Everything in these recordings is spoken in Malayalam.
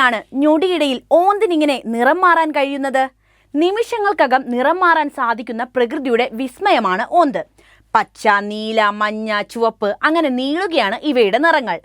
എങ്ങനെയാണ് ഞൊടിയിടയിൽ ഓന്തിനിങ്ങനെ നിറം മാറാൻ കഴിയുന്നത്? നിമിഷങ്ങൾക്കകം നിറം മാറാൻ സാധിക്കുന്ന പ്രകൃതിയുടെ വിസ്മയമാണ് ഓന്ത്. പച്ച നീല മഞ്ഞ ചുവപ്പ് അങ്ങനെ നീളുകയാണ് ഇവയുടെ നിറങ്ങൾ.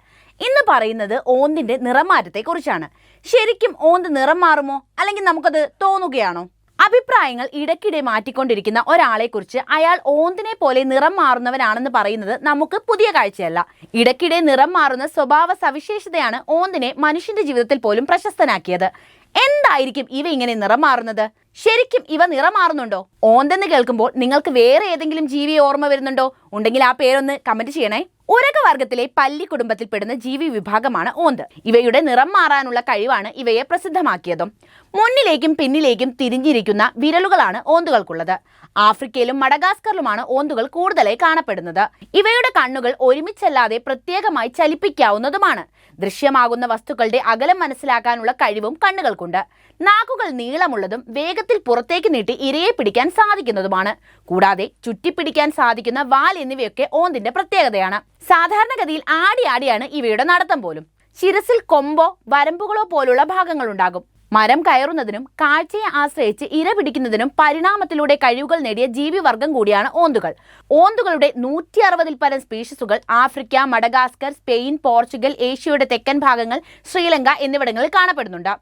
ഇന്ന് പറയുന്നത് ഓന്തിന്റെ നിറമാറ്റത്തെക്കുറിച്ചാണ് ശരിക്കും ഓന്ത് നിറം മാറുമോ? അല്ലെങ്കിൽ നമുക്കത് തോന്നുകയാണോ? അഭിപ്രായങ്ങൾ ഇടയ്ക്കിടെ മാറ്റിക്കൊണ്ടിരിക്കുന്ന ഒരാളെക്കുറിച്ച് അയാൾ ഓന്തിനെ പോലെ നിറം മാറുന്നവനാണെന്ന് പറയുന്നത് നമുക്ക് പുതിയ കാഴ്ചയല്ല. ഇടയ്ക്കിടെ നിറം മാറുന്ന സ്വഭാവ സവിശേഷതയാണ് ഓന്തിനെ മനുഷ്യന്റെ ജീവിതത്തിൽ പോലും പ്രശസ്തനാക്കിയത്. എന്തായിരിക്കും ഇവ ഇങ്ങനെ നിറം മാറുന്നത്? ശരിക്കും ഇവ നിറമാറുന്നുണ്ടോ? ഓന്തെന്ന് കേൾക്കുമ്പോൾ നിങ്ങൾക്ക് വേറെ ഏതെങ്കിലും ജീവിയെ ഓർമ്മ വരുന്നുണ്ടോ? ഉണ്ടെങ്കിൽ ആ പേരൊന്ന് കമന്റ് ചെയ്യണേ. ഉരക വർഗത്തിലെ പല്ലി കുടുംബത്തിൽപ്പെടുന്ന ജീവി വിഭാഗമാണ് ഓന്ത്. ഇവയുടെ നിറം മാറാനുള്ള കഴിവാണ് ഇവയെ പ്രസിദ്ധമാക്കിയതും. മുന്നിലേക്കും പിന്നിലേക്കും തിരിഞ്ഞിരിക്കുന്ന വിരലുകളാണ് ഓന്തുകൾക്കുള്ളത്. ആഫ്രിക്കയിലും മഡഗാസ്കറിലുമാണ് ഓന്തുകൾ കൂടുതലായി കാണപ്പെടുന്നത്. ഇവയുടെ കണ്ണുകൾ ഒരുമിച്ചല്ലാതെ പ്രത്യേകമായി ചലിപ്പിക്കാവുന്നതുമാണ്. ദൃശ്യമാകുന്ന വസ്തുക്കളുടെ അകലം മനസ്സിലാക്കാനുള്ള കഴിവും കണ്ണുകൾക്കുണ്ട്. നാക്കുകൾ നീളമുള്ളതും വേഗത്തിൽ പുറത്തേക്ക് നീട്ടി ഇരയെ പിടിക്കാൻ സാധിക്കുന്നതുമാണ്. കൂടാതെ ചുറ്റിപ്പിടിക്കാൻ സാധിക്കുന്ന വാൽ എന്നിവയൊക്കെ ഓന്തിന്റെ പ്രത്യേകതയാണ്. സാധാരണഗതിയിൽ ആടി ആടിയാണ് ഇവയുടെ നടത്തം പോലും. ശിരസിൽ കൊമ്പോ വരമ്പുകളോ പോലുള്ള ഭാഗങ്ങൾ ഉണ്ടാകും. മരം കയറുന്നതിനും കാഴ്ചയെ ആശ്രയിച്ച് ഇര പിടിക്കുന്നതിനും പരിണാമത്തിലൂടെ കഴിവുകൾ നേടിയ ജീവിവർഗം കൂടിയാണ് ഓന്തുകൾ. ഓന്തുകളുടെ നൂറ്റി അറുപതിൽ പരം സ്പീഷീസുകൾ ആഫ്രിക്ക മഡഗാസ്കർ സ്പെയിൻ പോർച്ചുഗൽ ഏഷ്യയുടെ തെക്കൻ ഭാഗങ്ങൾ ശ്രീലങ്ക എന്നിവിടങ്ങളിൽ കാണപ്പെടുന്നുണ്ട്.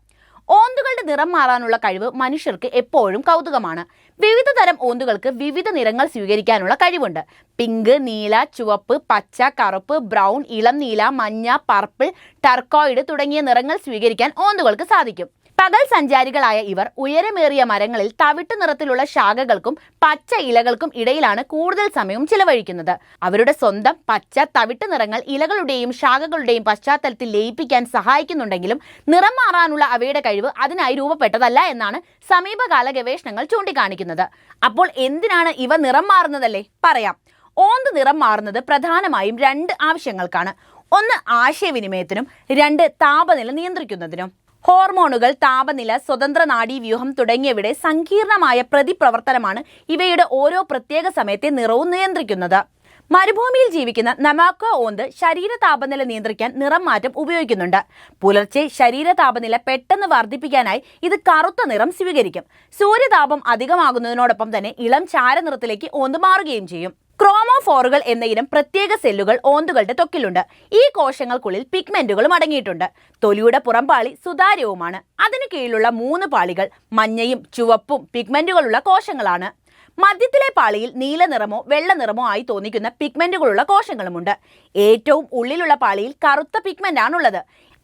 ഓന്തുകളുടെ നിറം മാറാനുള്ള കഴിവ് മനുഷ്യർക്ക് എപ്പോഴും കൗതുകമാണ്. വിവിധ തരം ഓന്തുകൾക്ക് വിവിധ നിറങ്ങൾ സ്വീകരിക്കാനുള്ള കഴിവുണ്ട്. പിങ്ക് നീല ചുവപ്പ് പച്ച കറുപ്പ് ബ്രൗൺ ഇളം നീല മഞ്ഞ പർപ്പിൾ ടർക്കോയിഡ് തുടങ്ങിയ നിറങ്ങൾ സ്വീകരിക്കാൻ ഓന്തുകൾക്ക് സാധിക്കും. പകൽ സഞ്ചാരികളായ ഇവർ ഉയരമേറിയ മരങ്ങളിൽ തവിട്ടു നിറത്തിലുള്ള ശാഖകൾക്കും പച്ച ഇലകൾക്കും ഇടയിലാണ് കൂടുതൽ സമയവും ചിലവഴിക്കുന്നത്. അവരുടെ സ്വന്തം പച്ച തവിട്ട് നിറങ്ങൾ ഇലകളുടെയും ശാഖകളുടെയും പശ്ചാത്തലത്തിൽ ലയിപ്പിക്കാൻ സഹായിക്കുന്നുണ്ടെങ്കിലും നിറം മാറാനുള്ള അവയുടെ കഴിവ് അതിനായി രൂപപ്പെട്ടതല്ല എന്നാണ് സമീപകാല ഗവേഷണങ്ങൾ ചൂണ്ടിക്കാണിക്കുന്നത്. അപ്പോൾ എന്തിനാണ് ഇവ നിറം മാറുന്നതല്ലേ? പറയാം. ഓന്ത് നിറം മാറുന്നത് പ്രധാനമായും രണ്ട് ആവശ്യങ്ങൾക്കാണ്. ഒന്ന് ആശയവിനിമയത്തിനും രണ്ട് താപനില നിയന്ത്രിക്കുന്നതിനും. ഹോർമോണുകൾ താപനില സ്വതന്ത്ര നാഡീവ്യൂഹം തുടങ്ങിയവയുടെ സങ്കീർണമായ പ്രതിപ്രവർത്തനമാണ് ഇവയുടെ ഓരോ പ്രത്യേക സമയത്തെ നിറവും നിയന്ത്രിക്കുന്നത്. മരുഭൂമിയിൽ ജീവിക്കുന്ന നമാക്കോ ഓന്ത് ശരീര താപനില നിയന്ത്രിക്കാൻ നിറം മാറ്റം ഉപയോഗിക്കുന്നുണ്ട്. പുലർച്ചെ ശരീര താപനില പെട്ടെന്ന് വർദ്ധിപ്പിക്കാനായി ഇത് കറുത്ത നിറം സ്വീകരിക്കും. സൂര്യതാപം അധികമാകുന്നതിനോടൊപ്പം തന്നെ ഇളം ചാരനിറത്തിലേക്ക് ഓന്ത് മാറുകയും ചെയ്യും. ക്രോമോഫോറുകൾ എന്ന പ്രത്യേക സെല്ലുകൾ ഓന്തുകളുടെ തൊക്കിലുണ്ട്. ഈ കോശങ്ങൾക്കുള്ളിൽ പിഗ്മെന്റുകളും അടങ്ങിയിട്ടുണ്ട്. തൊലിയുടെ പുറംപാളി സുതാര്യവുമാണ്. അതിനു കീഴിലുള്ള മൂന്ന് പാളികൾ മഞ്ഞയും ചുവപ്പും പിഗ്മെന്റുകളുള്ള കോശങ്ങളാണ്. മധ്യത്തിലെ പാളിയിൽ നീല നിറമോ വെള്ള നിറമോ ആയി തോന്നിക്കുന്ന പിഗ്മെന്റുകളുള്ള കോശങ്ങളുമുണ്ട്. ഏറ്റവും ഉള്ളിലുള്ള പാളിയിൽ കറുത്ത പിഗ്മെന്റ് ആണുള്ളത്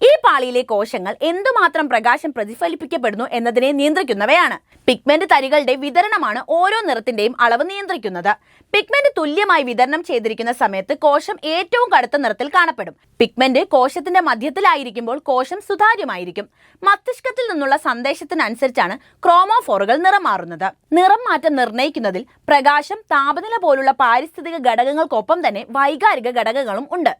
ഈ പാളിയിലെ കോശങ്ങൾ എന്തുമാത്രം പ്രകാശം പ്രതിഫലിപ്പിക്കപ്പെടുന്നു എന്നതിനെ നിയന്ത്രിക്കുന്നവയാണ്. പിഗ്മെന്റ് തരികളുടെ വിതരണമാണ് ഓരോ നിറത്തിന്റെയും അളവ് നിയന്ത്രിക്കുന്നത്. പിഗ്മെന്റ് തുല്യമായി വിതരണം ചെയ്തിരിക്കുന്ന സമയത്ത് കോശം ഏറ്റവും കടുത്ത നിറത്തിൽ കാണപ്പെടും. പിഗ്മെന്റ് കോശത്തിന്റെ മധ്യത്തിലായിരിക്കുമ്പോൾ കോശം സുതാര്യമായിരിക്കും. മസ്തിഷ്കത്തിൽ നിന്നുള്ള സന്ദേശത്തിനനുസരിച്ചാണ് ക്രോമോഫോറുകൾ നിറം മാറുന്നത്. നിറം മാറ്റം നിർണയിക്കുന്നതിൽ പ്രകാശം താപനില പോലുള്ള പാരിസ്ഥിതിക ഘടകങ്ങൾക്കൊപ്പം തന്നെ വൈകാരിക ഘടകങ്ങളും ഉണ്ട്.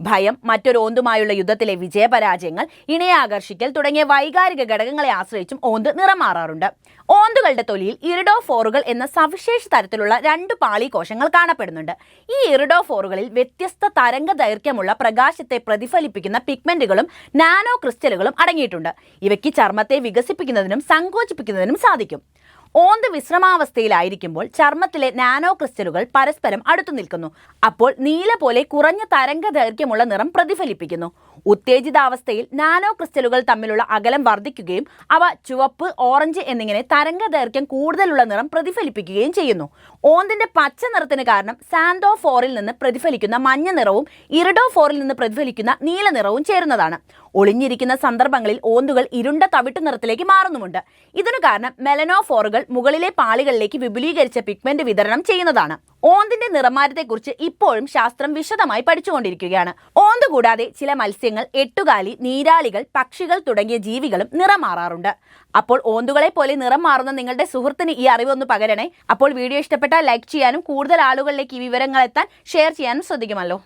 ഭയം മറ്റൊരു ഓന്തുമായുള്ള യുദ്ധത്തിലെ വിജയപരാജയങ്ങൾ ഇണയെ ആകർഷിക്കൽ തുടങ്ങിയ വൈകാരിക ഘടകങ്ങളെ ആശ്രയിച്ചും ഓന്ത് നിറം മാറാറുണ്ട് ഓന്തുകളുടെ തൊലിയിൽ ഇറിഡോഫോറുകൾ എന്ന സവിശേഷ തരത്തിലുള്ള രണ്ട് പാളി കോശങ്ങൾ കാണപ്പെടുന്നുണ്ട്. ഈ ഇറിഡോഫോറുകളിൽ വ്യത്യസ്ത തരംഗ ദൈർഘ്യമുള്ള പ്രകാശത്തെ പ്രതിഫലിപ്പിക്കുന്ന പിഗ്മെന്റുകളും നാനോ ക്രിസ്റ്റലുകളും അടങ്ങിയിട്ടുണ്ട്. ഇവയ്ക്ക് ചർമ്മത്തെ വികസിപ്പിക്കുന്നതിനും സങ്കോചിപ്പിക്കുന്നതിനും സാധിക്കും. ഓന്ത് വിശ്രമാവസ്ഥയിലായിരിക്കുമ്പോൾ ചർമ്മത്തിലെ നാനോ ക്രിസ്റ്റലുകൾ പരസ്പരം അടുത്തു നിൽക്കുന്നു. അപ്പോൾ നീല പോലെ കുറഞ്ഞ തരംഗ ദൈർഘ്യമുള്ള നിറം പ്രതിഫലിപ്പിക്കുന്നു. ഉത്തേജിതാവസ്ഥയിൽ നാനോ ക്രിസ്റ്റലുകൾ തമ്മിലുള്ള അകലം വർദ്ധിക്കുകയും അവ ചുവപ്പ് ഓറഞ്ച് എന്നിങ്ങനെ തരംഗ ദൈർഘ്യം കൂടുതലുള്ള നിറം പ്രതിഫലിപ്പിക്കുകയും ചെയ്യുന്നു. ഓന്തിന്റെ പച്ച നിറത്തിന് കാരണം സാന്തോഫോറിൽ നിന്ന് പ്രതിഫലിക്കുന്ന മഞ്ഞ നിറവും ഇറിഡോഫോറിൽ നിന്ന് പ്രതിഫലിക്കുന്ന നീല നിറവും ചേരുന്നതാണ്. ഒളിഞ്ഞിരിക്കുന്ന സന്ദർഭങ്ങളിൽ ഓന്തുകൾ ഇരുണ്ട തവിട്ടു നിറത്തിലേക്ക് മാറുന്നുമുണ്ട്. ഇതിനു കാരണം മെലനോഫോറുകൾ മുകളിലെ പാളികളിലേക്ക് വിപുലീകരിച്ച പിഗ്മെന്റ് വിതരണം ചെയ്യുന്നതാണ്. ഓന്തിന്റെ നിറമാറ്റത്തെക്കുറിച്ച് ഇപ്പോഴും ശാസ്ത്രം വിശദമായി പഠിച്ചുകൊണ്ടിരിക്കുകയാണ്. ഓന്ത് കൂടാതെ ചില മത്സ്യങ്ങൾ എട്ടുകാലി നീരാളികൾ പക്ഷികൾ തുടങ്ങിയ ജീവികളും നിറം മാറാറുണ്ട്. അപ്പോൾ ഓന്തുകളെ പോലെ നിറം മാറുന്ന നിങ്ങളുടെ സുഹൃത്തിന് ഈ അറിവൊന്ന് പകരണേ. അപ്പോൾ വീഡിയോ ഇഷ്ടപ്പെട്ടാൽ ലൈക്ക് ചെയ്യാനും കൂടുതൽ ആളുകളിലേക്ക് ഈ വിവരങ്ങൾ എത്താൻ ഷെയർ ചെയ്യാനും ശ്രദ്ധിക്കുമല്ലോ.